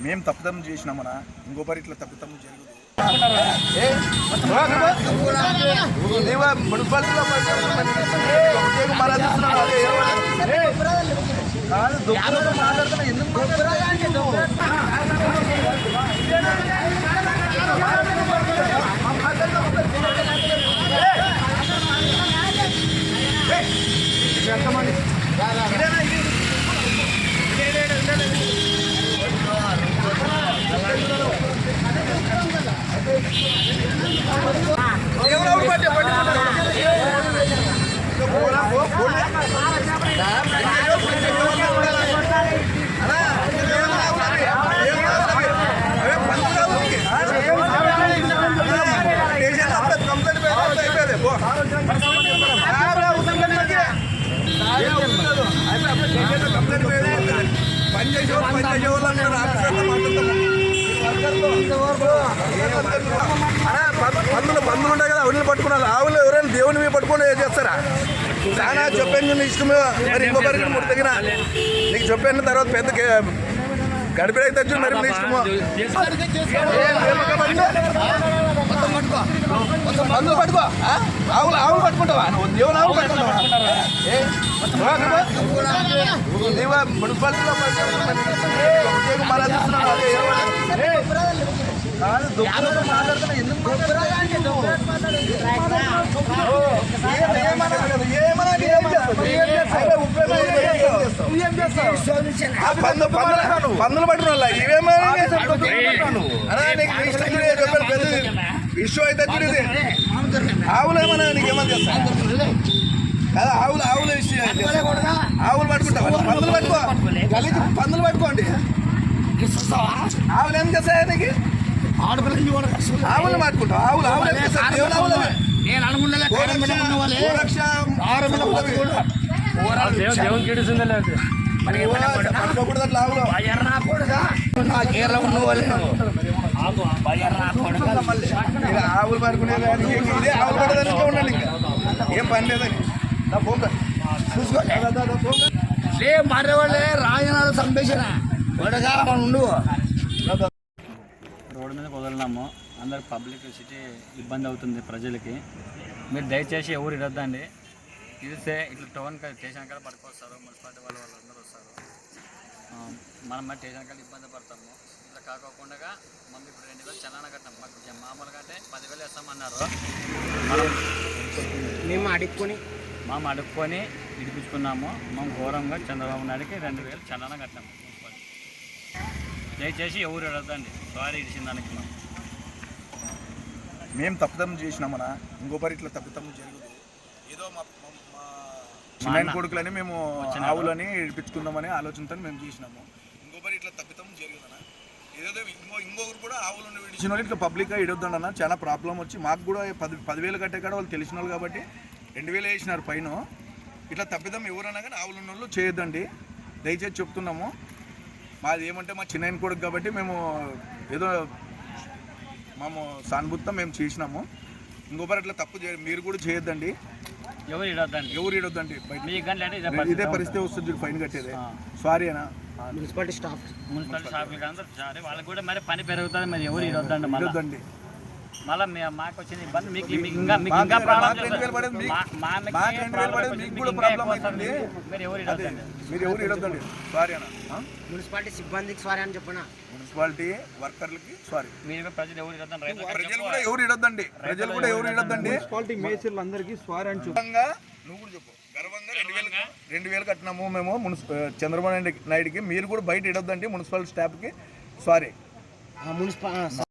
మేము తప్పిదం చేసినామనా ఇంకోసారి ఇట్లా తప్పిదం జరగదు పని పందులు పందులు ఉంటాయి కదా ఆవులు పట్టుకున్నారు. ఆవులు ఎవరైనా దేవుని మీద పట్టుకుని చేస్తారా? చాలా చెప్పాను నీ ఇష్టమే మరి ఇంకొకరికి ముడతగిన? నీకు చెప్పాను తర్వాత పెద్ద గడిపిడైతే వచ్చి మరి నీ ఇష్టము. మందులు పట్టుకో? ఆవులు ఆవులు పట్టుకుంటావా? దేవుని ఆవులు పట్టుకుంటావా? మున్సిపాలిటీలో పని- మరి అది ఇస్తున్నావు, అదే ఏమన్నా? కాదు, దుఃఖంతో మాట్లాడుతున్నా, ఎందుకు మాట్లాడుతున్నావు? ఏం- ఏమన్నా కదా, ఏమన్నా నీ ఏం చేస్తావు? అయినా ఉప్పు ఏం చేస్తావు? ఆ పందు- పందులు పందులు పట్టిన వాళ్ళ నీకు ఇష్యూ అయితే ఆవులు ఏమన్నా నీకేమన్నా చేస్తా కదా. ఆవులు ఆవులు పట్టుకుంటావా? పందులు పట్టుకో. గలీజు పందులు పట్టుకోండి. ఆవులు ఏం చేస్తాయా నీకు? ఆవులు పట్టుకుంటావు? ఆవులు ఆవులు ఏం చేస్తాయి? దేవుని. నేను ఆవులు ఎర్రా కొడుగా నా కేరళ ఉన్న వాళ్ళే. ఎర్రా కొడుగా ఇక ఆవులు పట్టుకునే దానికి ఇదే ఆవులు పడదానికి ఉండండి ఇంకా. ఏం పని లేదని నా ఫోన్ చూసుకో. లే మర్రవాళ్ళే రాజనాలు సంపేసిన కొడుగా మన ఉండు రోడ్డు మీద వదలనాము అందరు పబ్లిక్ సిటీ ఇబ్బంది అవుతుంది ప్రజలకి. మీరు దయచేసి ఎవరు ఇడొద్దండి. ఇదిస్తే ఇట్లా టోన్ స్టేషన్ కాడ పట్టుకొస్తారు మున్సిపాలిటీ వాళ్ళు వాళ్ళందరూ వస్తారు. మనం మరి స్టేషన్ కాడ ఇబ్బంది పడతాము. ఇట్లా కాకోకుండా మమ్మీ ఇప్పుడు రెండు వేలు చలానా కట్టాం. మాకు మామూలుగా అంటే పదివేలు వేస్తామన్నారు. మనం మేము అడుక్కొని మేము అడుక్కొని ఇడిపించుకున్నాము. మేము ఘోరంగా చంద్రబాబు నాయుడుకి రెండు వేలు చలానా కట్టాము దయచేసి ఎవరు ఇడొద్దండి సారీ ఇడిచిన దానికి మనం. మేము తప్పిదం చేసినామనా? ఇంకోసారి ఇట్లా తప్పిదం జరగదు. ఏదో మా చిన్న కొడుకులని మేము ఆవులని ఇడిపించుకుందామనే ఆలోచనతో మేము చేసినాము. ఇంకోసారి ఇట్లా తప్పిదం జరగదనా ఏదో ఇంకో ఇంకొకరు కూడా ఆవులను విడిచిన వాళ్ళు ఇట్లా పబ్లిక్గా ఇడొద్దన్న చాలా ప్రాబ్లం వచ్చి మాకు కూడా పది పదివేలు కట్టే కాడ వాళ్ళు తెలిసిన వాళ్ళు కాబట్టి రెండు వేలు వేసినారు పైన. ఇట్లా తప్పిదం ఎవరన్నా కానీ ఆవులు ఉన్న వాళ్ళు చేయొద్దండి. దయచేసి చెప్తున్నాము. మాది ఏమంటే మా చిన్న కొడుకు కాబట్టి మేము ఏదో మేము సానుభూతితో మేము చేసినాము. ఇంకొకరు అట్లా తప్పు మీరు కూడా చేయొద్దండి. ఎవరు ఇడొద్దండి? ఎవరు ఇడొద్దండి? బయట. మీ గంటలు అంటే ఇదే ఇదే పరిస్థితి వస్తుంది చూడు ఫైన్ కట్టేది. సారీ అనా మున్సిపాలిటీ స్టాఫ్. మున్సిపల్ షాపులకి అందరూ సరే వాళ్ళకి కూడా మరి పని పెరుగుతుంది మరి ఎవరు ఇడొద్దండి మళ్ళీ? ఇడొద్దండి. మళ్ళీ మీ- మాకు వచ్చిన ఇబ్బంది మీకు మీకు ఇంకా మీకు ఇంకా ప్రాబ్లం మాకు రెండు వేలు పడేది మీకు- మాకు మాకు రెండు వేలు పడేది మీకు కూడా ప్రాబ్లం అవుతుంది. మీరు ఎవరు ఇడొద్దండి? మీరు ఎవరు ఇడొద్దండి? సారీ అన్న? మున్సిపాలిటీ సిబ్బందికి స్వారీ అని చెప్పిన? మున్సిపాలిటీ వర్కర్లకి సారీ మీరు ప్రజలు ఎవరు ఇడొద్దండి రైతులు ప్రజలు కూడా ఎవరు ఇడొద్దండి ప్రజలు కూడా ఎవరు ఇడొద్దండి మున్సిపాలిటీ మేసర్లందరికీ స్వారీ అని గర్వంగా నువ్వు కూడా చెప్పు. గర్వంగా రెండు వేలు రెండు వేలు కట్టినాము మేము మున్సిప చంద్రబాబు నాయుడు నాయుడికి. మీరు కూడా బయట ఇడొద్దండి మున్సిపల్ స్టాఫ్కి. Sorry municipal